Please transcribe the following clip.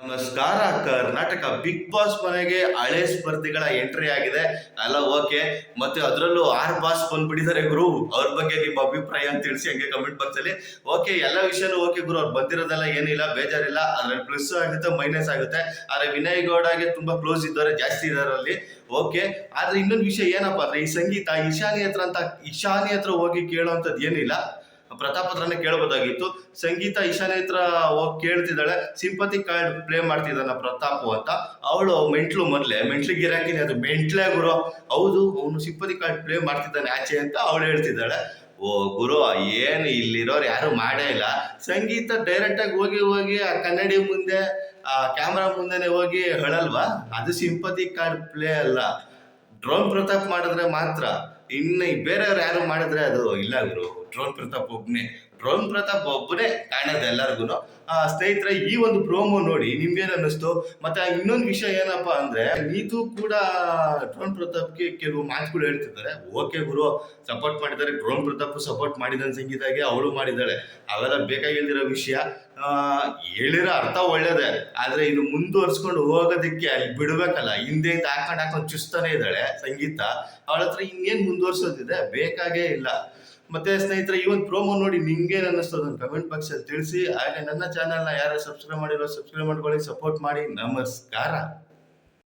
ನಮಸ್ಕಾರ, Karnataka big boss ಮನೆಗೆ ಹಳೆ ಸ್ಪರ್ಧಿಗಳ ಎಂಟ್ರಿ ಆಗಿದೆ. ಅಲ್ಲ ಓಕೆ ಮತ್ತೆ ಅದರಲ್ಲೂ ಆರ್ ಬಾಸ್ ಬಂದ್ಬಿಟ್ಟಿದ್ದಾರೆ ಗುರು. ಅವ್ರ ಬಗ್ಗೆ ನಿಮ್ಮ ಅಭಿಪ್ರಾಯ ಅಂತ ತಿಳಿಸಿ ಹಂಗೆ ಕಮೆಂಟ್ ಬಾಕ್ಸ್ ಅಲ್ಲಿ. ಓಕೆ ಎಲ್ಲ ವಿಷಯನೂ ಓಕೆ ಗುರು. ಅವ್ರು ಬಂದಿರೋದೆಲ್ಲ ಏನಿಲ್ಲ, ಬೇಜಾರಿಲ್ಲ. ಅದ್ರಲ್ಲಿ ಪ್ಲಸ್ ಆಗುತ್ತೆ ಮೈನಸ್ ಆಗುತ್ತೆ. ಆದ್ರೆ ವಿನಯ್ ಗೌಡಗೆ ತುಂಬಾ ಕ್ಲೋಸ್ ಇದ್ದಾರೆ ಜಾಸ್ತಿ ಇದಾರೆ ಅಲ್ಲಿ. ಓಕೆ ಆದ್ರೆ ಇನ್ನೊಂದು ವಿಷಯ ಏನಪ್ಪಾ ಅಂದ್ರೆ ಈ ಸಂಗೀತ ಈಶಾನಿ ಹತ್ರ ಅಂತ ಇಶಾನಿ ಹತ್ರ ಹೋಗಿ ಕೇಳೋಂಥದ್ದು ಏನಿಲ್ಲ. ಪ್ರತಾಪ್ ಹತ್ರನೇ ಕೇಳ್ಬೋದಾಗಿತ್ತು. ಸಂಗೀತ ಇಶಾನೇತ್ರ ಹೋಗಿ ಕೇಳ್ತಿದ್ದಾಳೆ. ಸಿಂಪತಿ ಕಾರ್ಡ್ ಪ್ಲೇ ಮಾಡ್ತಿದ್ದಾನ ಪ್ರತಾಪ್ ಅಂತ. ಅವಳು ಮೆಂಟ್ಲು ಮೊದ್ಲೆ. ಮೆಂಟ್ಲು ಗಿರಾಕಿನಿ ಅದು. ಮೆಂಟ್ಲೇ ಗುರು. ಹೌದು, ಅವನು ಸಿಂಪತಿ ಕಾರ್ಡ್ ಪ್ಲೇ ಮಾಡ್ತಿದ್ದಾನೆ ಆಚೆ ಅಂತ ಅವಳು ಹೇಳ್ತಿದ್ದಾಳೆ. ಓ, ಗುರು, ಏನು ಇಲ್ಲಿರೋರು ಯಾರು ಮಾಡೇ ಇಲ್ಲ. ಸಂಗೀತ ಡೈರೆಕ್ಟ್ ಆಗಿ ಹೋಗಿ ಹೋಗಿ, ಆ ಕನ್ನಡಿ ಮುಂದೆ, ಆ ಕ್ಯಾಮ್ರಾ ಮುಂದೆನೆ ಹೋಗಿ ಹೇಳಲ್ವಾ? ಅದು ಸಿಂಪತಿ ಕಾರ್ಡ್ ಪ್ಲೇ ಅಲ್ಲ. ಡ್ರೋನ್ ಪ್ರತಾಪ್ ಮಾಡಿದ್ರೆ ಮಾತ್ರ ಇನ್ನು ಬೇರೆಯವ್ರು ಯಾರು ಮಾಡಿದ್ರೆ ಅದು ಇಲ್ಲ ಗುರು. ಡ್ರೋನ್ ಪ್ರತಾಪ್ ಒಬ್ಬನೇ ಡ್ರೋನ್ ಪ್ರತಾಪ್ ಒಬ್ಬನೇ ಕಾಣೋದು ಎಲ್ಲರಿಗೂ ಸ್ನೇಹಿತರೆ, ಈ ಒಂದು ಪ್ರೋಮೋ ನೋಡಿ ನಿಮ್ಗೇನು ಅನ್ನಿಸ್ತು ಮತ್ತೆ ಇನ್ನೊಂದು ವಿಷಯ ಏನಪ್ಪಾ ಅಂದ್ರೆ, ನೀತು ಕೂಡ ಡ್ರೋನ್ ಪ್ರತಾಪ್ಗೆ ಕೆಲವು ಮಾತುಗಳು ಹೇಳ್ತಿದ್ದಾರೆ. ಓಕೆ ಗುರು, ಸಪೋರ್ಟ್ ಮಾಡಿದ್ದಾರೆ. ಡ್ರೋನ್ ಪ್ರತಾಪ್ ಸಪೋರ್ಟ್ ಮಾಡಿದ ಸಂಗೀತಾಗೆ, ಅವಳು ಮಾಡಿದ್ದಾಳೆ. ಅವೆಲ್ಲ ಬೇಕಾಗಿಲ್ದಿರೋ ವಿಷಯ. ಹೇಳಿರೋ ಅರ್ಥ ಒಳ್ಳೇದೇ, ಆದ್ರೆ ಇದು ಮುಂದುವರ್ಸ್ಕೊಂಡು ಹೋಗೋದಕ್ಕೆ ಅಲ್ಲಿ ಬಿಡ್ಬೇಕಲ್ಲ, ಹಿಂದೆ ಹಾಕೊಂಡು ಹಾಕೊಂಡು ಚುಸ್ತಾನೆ ಇದ್ದಾಳೆ ಸಂಗೀತ, ಅವಳ ಹತ್ರ ಇನ್ನೇನ್ ಮುಂದುವರ್ಸೋದಿದೆ, ಬೇಕಾಗೇ ಇಲ್ಲ. ಮತ್ತೆ ಸ್ನೇಹಿತರೆ, ಈ ಒಂದು ಪ್ರೋಮೋ ನೋಡಿ ನಿಮ್ಗೆ ಅನ್ನಿಸ್ತದೆ ಕಮೆಂಟ್ ಬಾಕ್ಸ್ ತಿಳಿಸಿ, ಹಾಗೆ ನನ್ನ ಚಾನಲ್ನ ಯಾರು ಸಬ್ಸ್ಕ್ರೈಬ್ ಮಾಡಿರೋ ಸಬ್ಸ್ಕ್ರೈಬ್ ಮಾಡ್ಕೊಳ್ಳಿ ಸಪೋರ್ಟ್ ಮಾಡಿ, ನಮಸ್ಕಾರ.